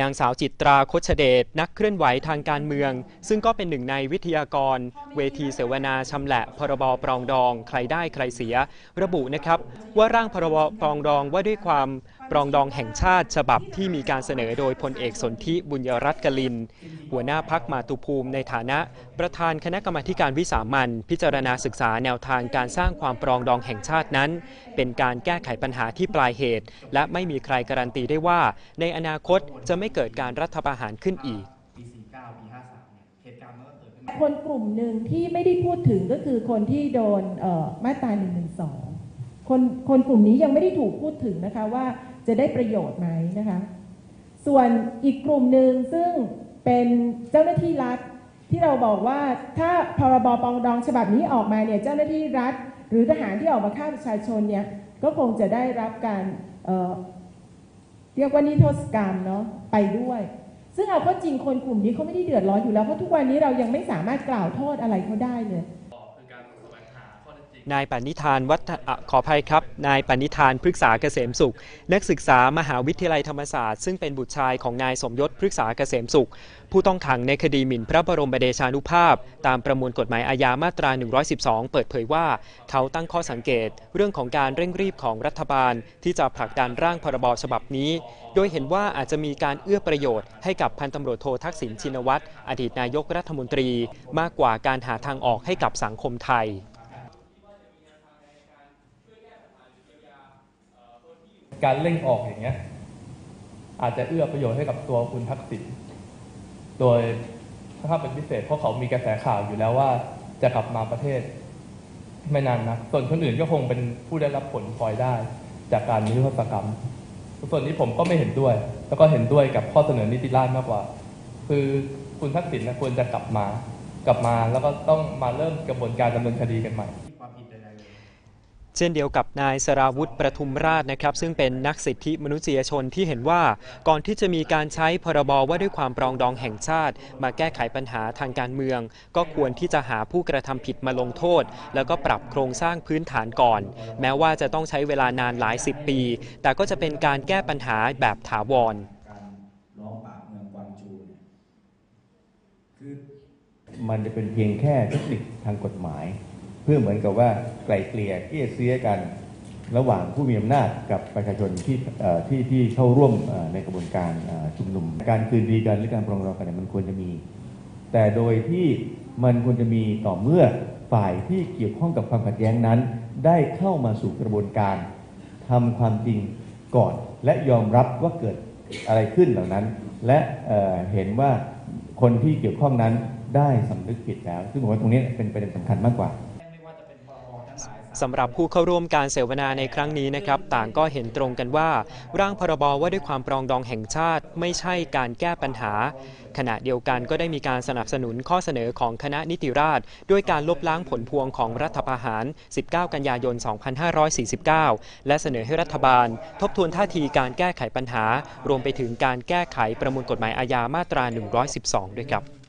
นางสาวจิตราคชเดชนักเคลื่อนไหวทางการเมือง ซึ่งก็เป็นหนึ่งในวิทยากร เวทีเสวนาชำแหละพรบปรองดอง ใครได้ใครเสีย ระบุนะครับว่าร่างพรบปรองดองว่าด้วยความ ปรองดองแห่งชาติฉบับที่มีการเสนอโดยพลเอกสนธิบุญยรัตน์กลิน หัวหน้าพักมาตุภูมิในฐานะ ประธานคณะกรรมาการวิสามันพิจารณาศึกษาแนวทางการสร้างความปรองดองแห่งชาตินั้น เป็นการแก้ไขปัญหาที่ปลายเหตุ และไม่มีใครการันตีได้ว่า ในอนาคตจะไม่เกิดการรัฐประหารขึ้นอีกคนกลุ่มหนึ่งที่ไม่ได้พูดถึงก็คือคนที่โดนมาตรา1นึคนคนกลุ่มนี้ยังไม่ได้ถูกพูดถึงนะคะว่า จะได้ประโยชน์ไหมนะคะ ส่วนอีกกลุ่มหนึ่งซึ่งเป็นเจ้าหน้าที่รัฐที่เราบอกว่าถ้าพรบปองดองฉบับนี้ออกมาเนี่ยเจ้าหน้าที่รัฐ หรือทหารที่ออกมาฆ่าประชาชนเนี่ยก็คงจะได้รับการเเรียกว่านิโทษกรรมเนาะไปด้วย ซึ่งเอาเข้าจริงคนกลุ่มนี้เขาไม่ได้เดือดร้อนอยู่แล้วเพราะทุกวันนี้เรายังไม่สามารถกล่าวโทษอะไรเขาได้เลย นายปณิธานวัฒขออภัยครับ นายปณิธานพฤกษาเกษมสุข นักศึกษามหาวิทยาลัยธรรมศาสตร์ซึ่งเป็นบุตรชายของนายสมยศพฤกษาเกษมสุข ผู้ต้องขังในคดีหมิ่นพระบรมเดชานุภาพ ตามประมวลกฎหมายอาญามาตรา 112 เปิดเผยว่า เขาตั้งข้อสังเกตเรื่องของการเร่งรีบของรัฐบาล ที่จะผลักดันร่างพรบฉบับนี้ โดยเห็นว่าอาจจะมีการเอื้อประโยชน์ให้กับพันตำรวจโททักษิณชินวัตรอดีตนายกรัฐมนตรี มากกว่าการหาทางออกให้กับสังคมไทย การเร่งออกอย่างเงี้ย อาจจะเอื้อประโยชน์ให้กับตัวคุณทักษิณโดยถ้าเป็นพิเศษเพราะเขามีกระแสข่าวอยู่แล้วว่า จะกลับมาประเทศ ไม่นานนะส่วนคนอื่นก็คงเป็นผู้ได้รับผลพลอยได้ จากการนิรโทษกรรม ส่วนนี้ผมก็ไม่เห็นด้วย แล้วก็เห็นด้วยกับข้อเสนอนิติราษฎร์มากกว่า คือคุณทักษิณนะควรจะกลับมา กลับมาแล้วก็ต้องมาเริ่มกระบวนการดำเนินคดีกันใหม่ เช่นเดียวกับนายสราวุธประทุมราชนะครับ ซึ่งเป็นนักสิทธิมนุษยชนที่เห็นว่าก่อนที่จะมีการใช้พรบว่าด้วยความปรองดองแห่งชาติ มาแก้ไขปัญหาทางการเมือง ก็ควรที่จะหาผู้กระทำผิดมาลงโทษ แล้วก็ปรับโครงสร้างพื้นฐานก่อน แม้ว่าจะต้องใช้เวลานานหลายสิบปี แต่ก็จะเป็นการแก้ปัญหาแบบถาวรการล้อมปาบเมืองกวางจูเนี่ยคือมันจะเป็นเพียงแค่เทคนิคทางกฎหมาย เพื่อเหมือนกับว่าไกล่เกลี่ยเกลี้ยเสียกันระหว่างผู้มีอำนาจกับประชาชนที่เอ่อที่ที่เข้าร่วมในกระบวนการชุมนุม การคืนดีกันหรือการปรองดองกันเนี่ยมันควรจะมี แต่โดยที่มันควรจะมีต่อเมื่อฝ่ายที่เกี่ยวข้องกับความขัดแย้งนั้น ได้เข้ามาสู่กระบวนการทำความจริงก่อนและยอมรับว่าเกิดอะไรขึ้นเหล่านั้น และเเห็นว่าคนที่เกี่ยวข้องนั้นได้สำนึกผิดแล้ว ซึ่งผมว่าตรงนี้เป็นประเด็นสำคัญมากกว่า สำหรับผู้เข้าร่วมการเสวนาในครั้งนี้นะครับ ต่างก็เห็นตรงกันว่า ร่างพรบว่าด้วยความปรองดองแห่งชาติ ไม่ใช่การแก้ปัญหา ขณะเดียวกันก็ได้มีการสนับสนุนข้อเสนอของคณะนิติราษฎร์ด้วยการลบล้างผลพวงของรัฐประหาร 19 กันยายน 2549 และเสนอให้รัฐบาล ทบทวนท่าทีการแก้ไขปัญหา รวมไปถึงการแก้ไขประมวลกฎหมายอาญามาตรา 112 ด้วยครับ